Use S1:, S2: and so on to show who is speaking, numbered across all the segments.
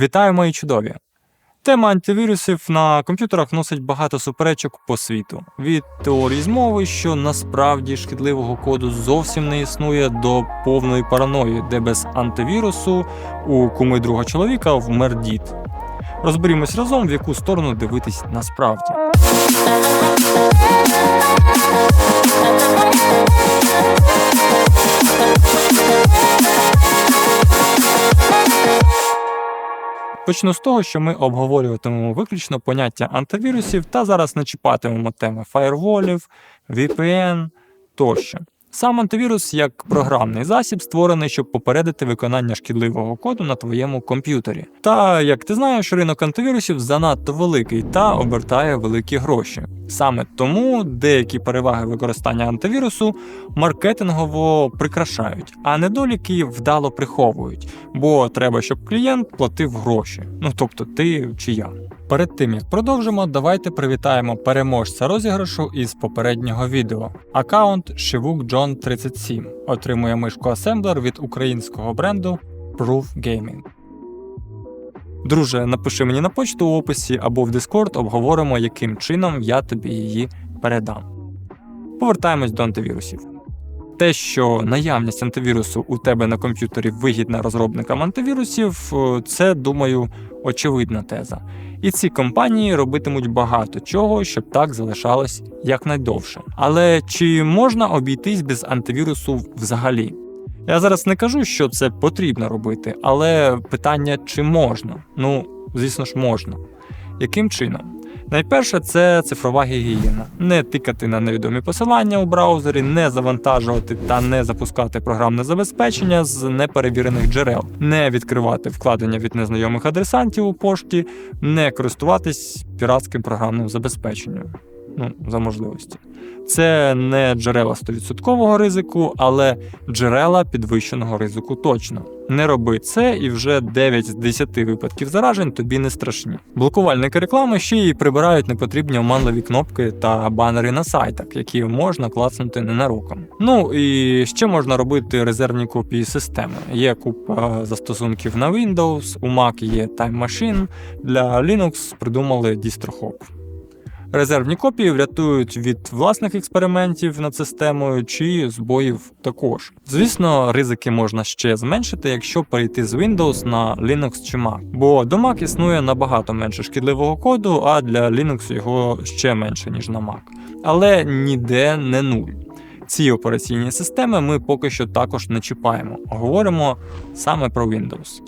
S1: Вітаю, мої чудові! Тема антивірусів на комп'ютерах носить багато суперечок по світу. Від теорії змови, що насправді шкідливого коду зовсім не існує, до повної параної, де без антивірусу у куми друга чоловіка вмер дід. Розберімось разом, в яку сторону дивитись насправді. Почну з того, що ми обговорюватимемо виключно поняття антивірусів та зараз не чіпатимемо теми фаєрволів, VPN тощо. Сам антивірус як програмний засіб створений, щоб попередити виконання шкідливого коду на твоєму комп'ютері. Та як ти знаєш, ринок антивірусів занадто великий та обертає великі гроші. Саме тому деякі переваги використання антивірусу маркетингово прикрашають, а недоліки вдало приховують, бо треба, щоб клієнт платив гроші. Ну тобто ти чи я. Перед тим як продовжимо, давайте привітаємо переможця розіграшу із попереднього відео. Аккаунт Shivuk John 37 отримує мишку асемблер від українського бренду Proof Gaming. Друже, напиши мені на почту в описі або в Discord обговоримо, яким чином я тобі її передам. Повертаємось до антивірусів. Те, що наявність антивірусу у тебе на комп'ютері вигідна розробникам антивірусів, е, це, думаю, очевидна теза. І ці компанії робитимуть багато чого, щоб так залишалось якнайдовше. Але чи можна обійтись без антивірусу взагалі? Я зараз не кажу, що це потрібно робити, але питання чи можна? Ну, звісно ж, можна. Яким чином? Найперше, це цифрова гігієна. Не тикати на невідомі посилання у браузері, не завантажувати та не запускати програмне забезпечення з неперевірених джерел, не відкривати вкладення від незнайомих адресантів у пошті, не користуватись піратським програмним забезпеченням. Ну, за можливості. Це не джерела 100% ризику, але джерела підвищеного ризику точно. Не роби це, і вже 9 з 10 випадків заражень тобі не страшні. Блокувальники реклами ще й прибирають непотрібні оманливі кнопки та банери на сайтах, які можна клацнути ненароком. Ну і ще можна робити резервні копії системи. Є купа застосунків на Windows, у Mac є Time Machine, для Linux придумали DistroHop. Резервні копії врятують від власних експериментів над системою чи збоїв також. Звісно, ризики можна ще зменшити, якщо перейти з Windows на Linux чи Mac, бо до Mac існує набагато менше шкідливого коду, а для Linux його ще менше, ніж на Mac. Але ніде не нуль. Ці операційні системи ми поки що також не чіпаємо, говоримо саме про Windows.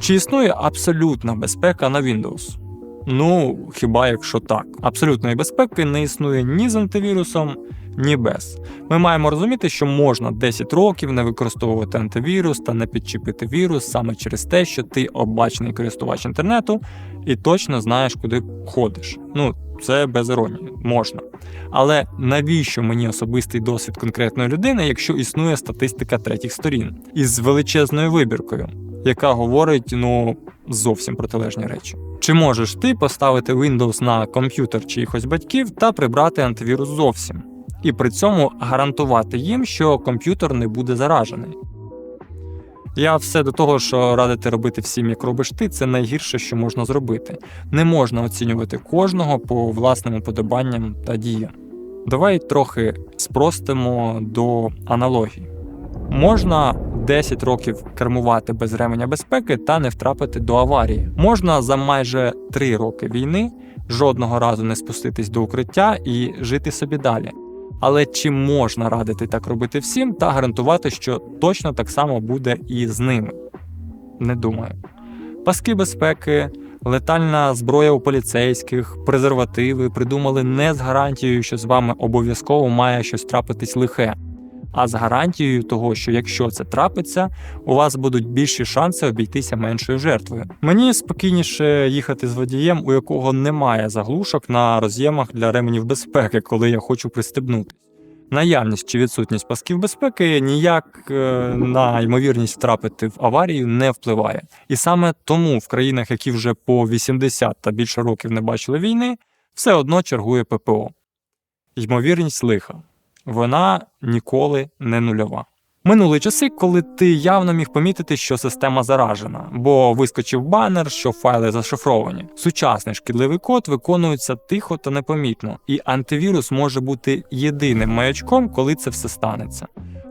S1: Чи існує абсолютна безпека на Windows? Ну, хіба якщо так. Абсолютної безпеки не існує ні з антивірусом, ні без. Ми маємо розуміти, що можна 10 років не використовувати антивірус та не підчепити вірус саме через те, що ти обачний користувач інтернету і точно знаєш, куди ходиш. Ну, це без іронії, можна. Але навіщо мені особистий досвід конкретної людини, якщо існує статистика третіх сторін із величезною вибіркою, яка говорить ну зовсім протилежні речі? Чи можеш ти поставити Windows на комп'ютер чиїхось батьків та прибрати антивірус зовсім, і при цьому гарантувати їм, що комп'ютер не буде заражений? Я все до того, що радити робити всім, як робиш ти, це найгірше, що можна зробити. Не можна оцінювати кожного по власним уподобанням та діям. Давай трохи спростимо до аналогії. Можна 10 років кермувати без ременя безпеки та не втрапити до аварії. Можна за майже 3 роки війни жодного разу не спуститись до укриття і жити собі далі. Але чи можна радити так робити всім та гарантувати, що точно так само буде і з ними? Не думаю. Паски безпеки, летальна зброя у поліцейських, презервативи придумали не з гарантією, що з вами обов'язково має щось трапитись лихе а з гарантією того, що якщо це трапиться, у вас будуть більші шанси обійтися меншою жертвою. Мені спокійніше їхати з водієм, у якого немає заглушок на роз'ємах для ременів безпеки, коли я хочу пристебнутись. Наявність чи відсутність пасків безпеки ніяк е, на ймовірність втрапити в аварію не впливає. І саме тому в країнах, які вже по 80 та більше років не бачили війни, все одно чергує ППО. Ймовірність лиха вона ніколи не нульова. Минули часи, коли ти явно міг помітити, що система заражена, бо вискочив банер, що файли зашифровані. Сучасний шкідливий код виконується тихо та непомітно, і антивірус може бути єдиним маячком, коли це все станеться.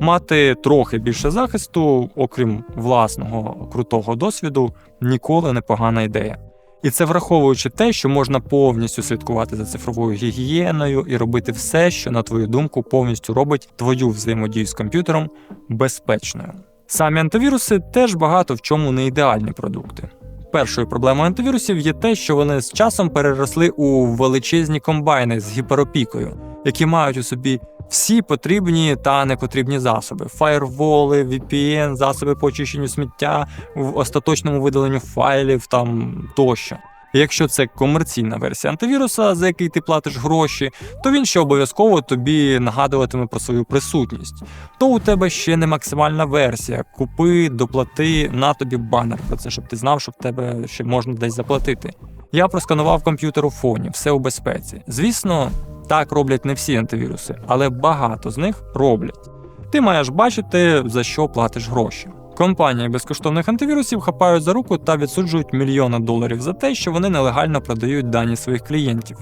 S1: Мати трохи більше захисту, окрім власного крутого досвіду, ніколи не погана ідея. І це враховуючи те, що можна повністю слідкувати за цифровою гігієною і робити все, що, на твою думку, повністю робить твою взаємодію з комп'ютером безпечною. Самі антивіруси теж багато в чому не ідеальні продукти. Першою проблемою антивірусів є те, що вони з часом переросли у величезні комбайни з гіперопікою, які мають у собі всі потрібні та непотрібні засоби: фаєрволи, VPN, засоби по очищенню сміття, в остаточному видаленню файлів там тощо. Якщо це комерційна версія антивіруса, за який ти платиш гроші, то він ще обов'язково тобі нагадуватиме про свою присутність. То у тебе ще не максимальна версія. Купи, доплати, на тобі банер про це, щоб ти знав, що в тебе ще можна десь заплатити. Я просканував комп'ютер у фоні, все у безпеці. Звісно, так роблять не всі антивіруси, але багато з них роблять. Ти маєш бачити, за що платиш гроші. Компанії безкоштовних антивірусів хапають за руку та відсуджують мільйони доларів за те, що вони нелегально продають дані своїх клієнтів.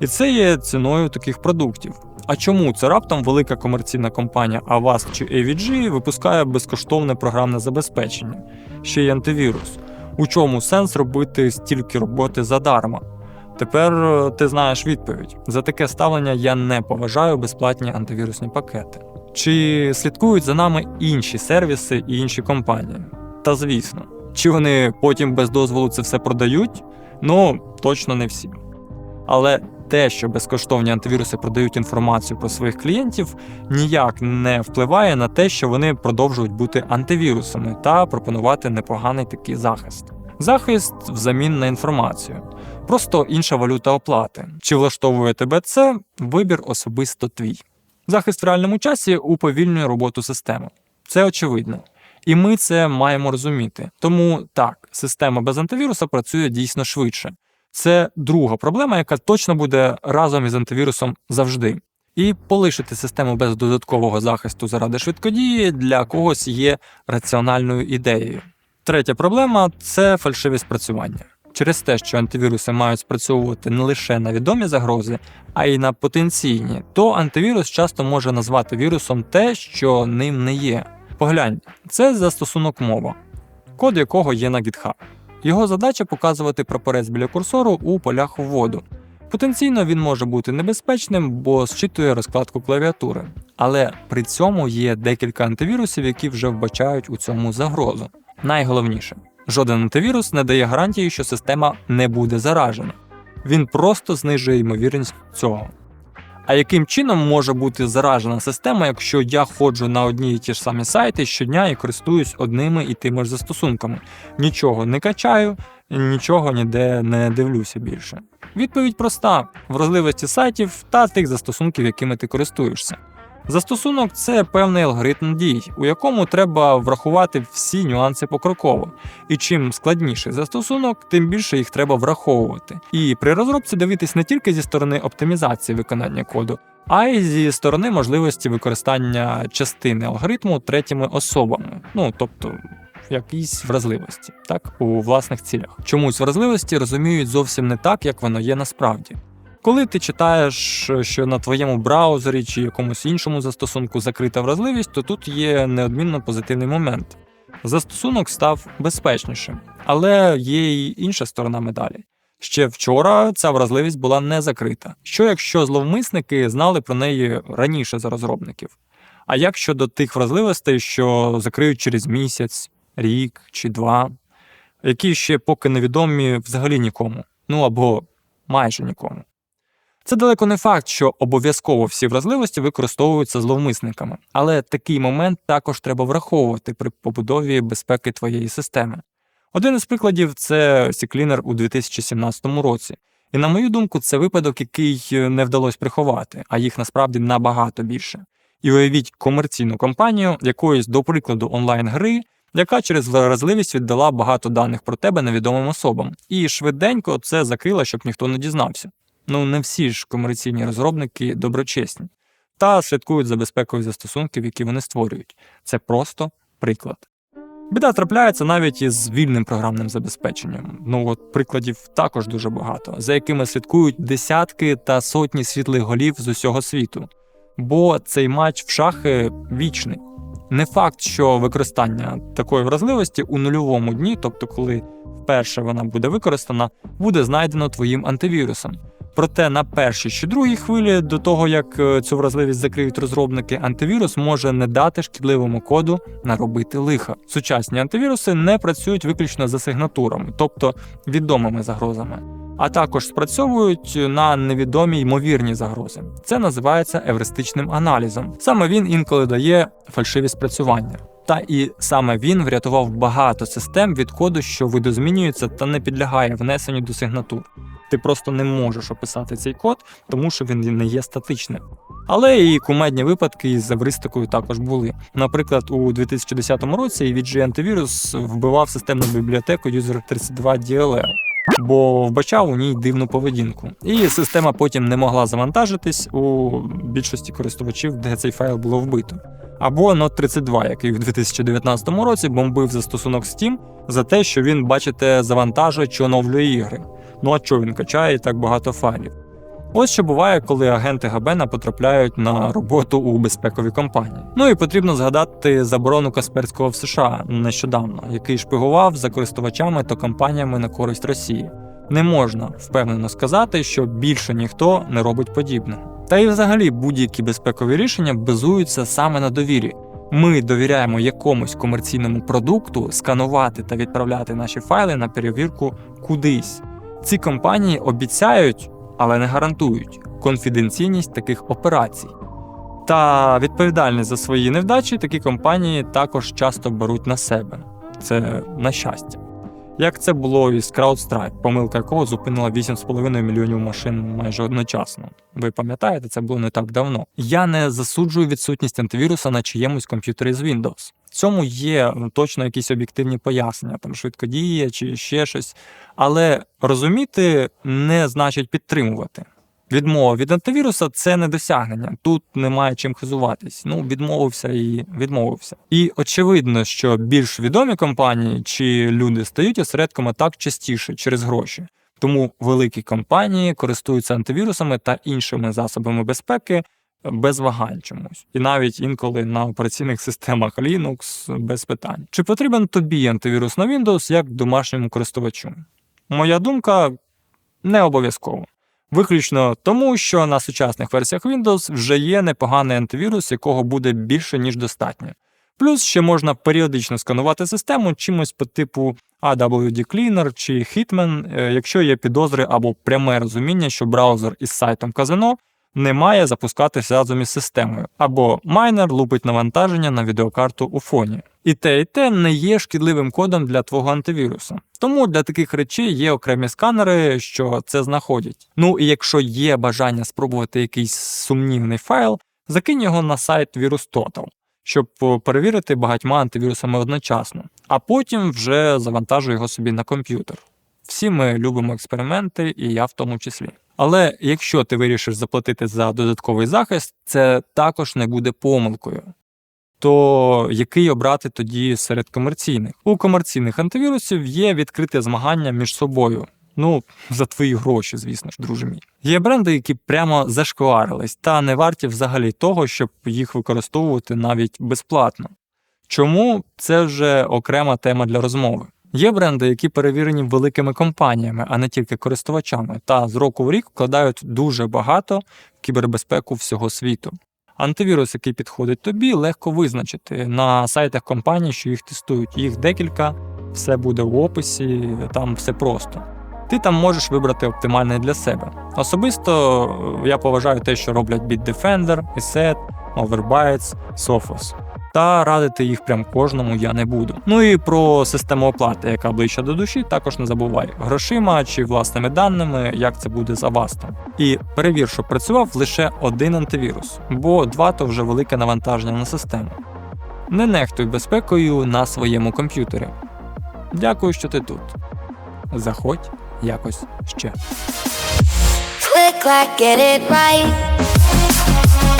S1: І це є ціною таких продуктів. А чому це раптом велика комерційна компанія Avast чи AVG випускає безкоштовне програмне забезпечення, ще й антивірус? У чому сенс робити стільки роботи задарма? Тепер е, ти знаєш відповідь. За таке ставлення я не поважаю безплатні антивірусні пакети. Чи слідкують за нами інші сервіси і інші компанії? Та звісно, чи вони потім без дозволу це все продають? Ну точно не всі. Але те, що безкоштовні антивіруси продають інформацію про своїх клієнтів, ніяк не впливає на те, що вони продовжують бути антивірусами та пропонувати непоганий такий захист. Захист взамін на інформацію, просто інша валюта оплати. Чи влаштовує тебе це вибір особисто твій. Захист в реальному часі уповільнює роботу системи. Це очевидно. І ми це маємо розуміти. Тому так, система без антивіруса працює дійсно швидше. Це друга проблема, яка точно буде разом із антивірусом завжди. І полишити систему без додаткового захисту заради швидкодії для когось є раціональною ідеєю. Третя проблема це фальшиві спрацювання. Через те, що антивіруси мають спрацьовувати не лише на відомі загрози, а й на потенційні, то антивірус часто може назвати вірусом те, що ним не є. Поглянь, це застосунок мова, код якого є на GitHub. Його задача показувати прапорець біля курсору у полях вводу. Потенційно він може бути небезпечним, бо зчитує розкладку клавіатури. Але при цьому є декілька антивірусів, які вже вбачають у цьому загрозу. Найголовніше, жоден антивірус не дає гарантії, що система не буде заражена. Він просто знижує ймовірність цього. А яким чином може бути заражена система, якщо я ходжу на одні і ті ж самі сайти щодня і користуюсь одними і тими ж застосунками? Нічого не качаю, нічого ніде не дивлюся більше. Відповідь проста: вразливості сайтів та тих застосунків, якими ти користуєшся. Застосунок це певний алгоритм дій, у якому треба врахувати всі нюанси покроково. І чим складніший застосунок, тим більше їх треба враховувати. І при розробці дивитись не тільки зі сторони оптимізації виконання коду, а й зі сторони можливості використання частини алгоритму третіми особами. Ну тобто. Якісь вразливості, так, у власних цілях. Чомусь вразливості розуміють зовсім не так, як воно є насправді. Коли ти читаєш, що на твоєму браузері чи якомусь іншому застосунку закрита вразливість, то тут є неодмінно позитивний момент. Застосунок став безпечнішим, але є й інша сторона медалі. Ще вчора ця вразливість була не закрита. Що якщо зловмисники знали про неї раніше за розробників? А як щодо тих вразливостей, що закриють через місяць, рік чи два, які ще поки невідомі взагалі нікому, ну або майже нікому? Це далеко не факт, що обов'язково всі вразливості використовуються зловмисниками, але такий момент також треба враховувати при побудові безпеки твоєї системи. Один із прикладів це CCleaner у 2017 році. І на мою думку, це випадок, який не вдалося приховати, а їх насправді набагато більше. І уявіть комерційну компанію якоїсь, до прикладу, онлайн-гри, яка через вразливість віддала багато даних про тебе невідомим особам, і швиденько це закрила, щоб ніхто не дізнався. Ну, не всі ж комерційні розробники доброчесні. та слідкують за безпекою застосунків, які вони створюють. Це просто приклад. Біда трапляється навіть із вільним програмним забезпеченням. Ну от прикладів також дуже багато, за якими слідкують десятки та сотні світлих голів з усього світу. Бо цей матч в шахи вічний. Не факт, що використання такої вразливості у нульовому дні, тобто коли вперше вона буде використана, буде знайдено твоїм антивірусом. Проте на першій чи другій хвилі, до того як е, цю вразливість закриють розробники, антивірус може не дати шкідливому коду наробити лиха. Сучасні антивіруси не працюють виключно за сигнатурами, тобто відомими загрозами, а також спрацьовують на невідомі ймовірні загрози. Це називається евристичним аналізом. Саме він інколи дає фальшиві спрацювання. Та і саме він врятував багато систем від коду, що видозмінюється та не підлягає внесенню до сигнатур. Ти просто не можеш описати цей код, тому що він не є статичним. Але і кумедні випадки із евристикою також були. Наприклад, у 2010 році VG антивірус вбивав системну бібліотеку User32DLL, бо вбачав у ній дивну поведінку. І система потім не могла завантажитись у більшості користувачів, де цей файл було вбито. Або Note 32, який в 2019 році бомбив застосунок Steam за те, що він, бачите, завантажує чи оновлює ігри. Ну а чого він качає так багато файлів? Ось що буває, коли агенти Габена потрапляють на роботу у безпекові компанії. Ну і потрібно згадати заборону Касперського в США нещодавно, який шпигував за користувачами та компаніями на користь Росії. Не можна впевнено сказати, що більше ніхто не робить подібного. Та й взагалі будь-які безпекові рішення базуються саме на довірі. Ми довіряємо якомусь комерційному продукту сканувати та відправляти наші файли на перевірку кудись. Ці компанії обіцяють, але не гарантують конфіденційність таких операцій. Та відповідальність за свої невдачі такі компанії також часто беруть на себе. Це на щастя. Як це було із CrowdStrike, помилка якого зупинила 8,5 мільйонів машин майже одночасно. Ви пам'ятаєте, це було не так давно. Я не засуджую відсутність антивіруса на чиємусь комп'ютері з Windows. Цьому є ну, точно якісь об'єктивні пояснення, там швидкодія чи ще щось. Але розуміти не значить підтримувати. Відмова від антивіруса це не досягнення. Тут немає чим хизуватись. Ну, відмовився і відмовився. І очевидно, що більш відомі компанії чи люди стають осередком атак частіше через гроші. Тому великі компанії користуються антивірусами та іншими засобами безпеки без вагань чомусь. І навіть інколи на операційних системах Linux без питань. Чи потрібен тобі антивірус на Windows як домашньому користувачу? Моя думка не обов'язково. Виключно тому, що на сучасних версіях Windows вже є непоганий антивірус, якого буде більше, ніж достатньо. Плюс ще можна періодично сканувати систему чимось по типу AWD Cleaner чи Hitman, е, якщо є підозри або пряме розуміння, що браузер із сайтом казино не має запускатися разом із системою, або майнер лупить навантаження на відеокарту у фоні. І те, і те не є шкідливим кодом для твого антивірусу. Тому для таких речей є окремі сканери, що це знаходять. Ну і якщо є бажання спробувати якийсь сумнівний файл, закинь його на сайт VirusTotal, щоб перевірити багатьма антивірусами одночасно, а потім вже завантажуй його собі на комп'ютер. Всі ми любимо експерименти, і я в тому числі. Але якщо ти вирішиш заплатити за додатковий захист, це також не буде помилкою. То який обрати тоді серед комерційних? У комерційних антивірусів є відкрите змагання між собою. Ну, за твої гроші, звісно ж, друже мій. Є бренди, які прямо зашкварились, та не варті взагалі того, щоб їх використовувати навіть безплатно. Чому це вже окрема тема для розмови? Є бренди, які перевірені великими компаніями, а не тільки користувачами, та з року в рік вкладають дуже багато в кібербезпеку всього світу. Антивірус, який підходить тобі, легко визначити на сайтах компаній, що їх тестують. Їх декілька, все буде в описі, там все просто. Ти там можеш вибрати оптимальний для себе. Особисто я поважаю те, що роблять Bitdefender, ESET, Overbytes, Sophos та радити їх прям кожному я не буду. Ну і про систему оплати, яка ближче до душі, також не забувай грошима чи власними даними, як це буде за вас там. І перевір, що працював лише один антивірус, бо два то вже велике навантаження на систему. Не нехтуй безпекою на своєму комп'ютері. Дякую, що ти тут. Заходь якось ще.
S2: Click, clack, get it right.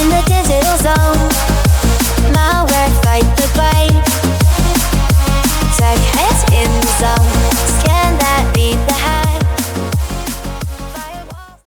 S2: in the digital zone. Tech heads in the zone. Scan that read